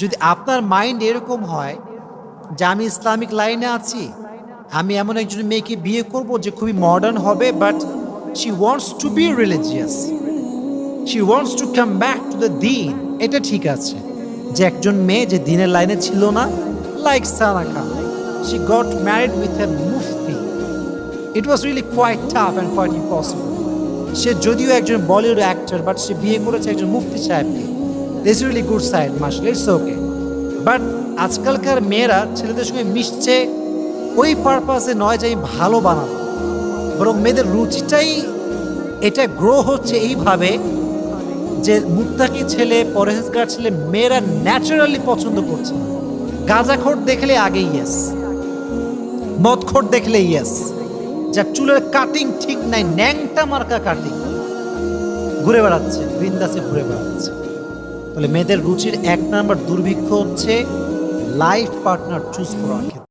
যদি আপনার মাইন্ড এরকম হয় যে আমি ইসলামিক লাইনে আছি, আমি এমন একজন মেয়েকে বিয়ে করব যে খুবই মডার্ন হবে but she wants to be religious she wants to come back to the দিন এটা ঠিক আছে যে একজন মেয়ে যে দিনের লাইনে ছিল না like Sara Khan she got married with a Mufti it was really quite tough and quite impossible সে যদিও একজন বলিউড অ্যাক্টর বাট সে বিয়ে করেছে একজন মুফতি সাহেবকে। This really good side muscle it's okay but আজকালকার মেয়েরা ছেলেদের সঙ্গে মিশছে, ওই পারপাসে নয় যে আমি ভালো বানাবো। বরং মেয়েদের রুচিটাই, এটা গ্রো হচ্ছে এইভাবে যে মুক্তাকি ছেলে পরেজগার ছেলে মেয়েরা ন্যাচারালি পছন্দ করছে গাঁজাখোর দেখলে আগে ইয়েস মদখোর দেখলে ইয়েস যার চুলের কাটিং ঠিক নাই, ন্যাংটা মার্কা কাটিং ঘুরে বেড়াচ্ছে, বৃন্দাসে ঘুরে বেড়াচ্ছে। তাহলে মেয়েদের রুচির এক নাম্বার দুর্ভিক্ষ হচ্ছে লাইফ পার্টনার চুজ করার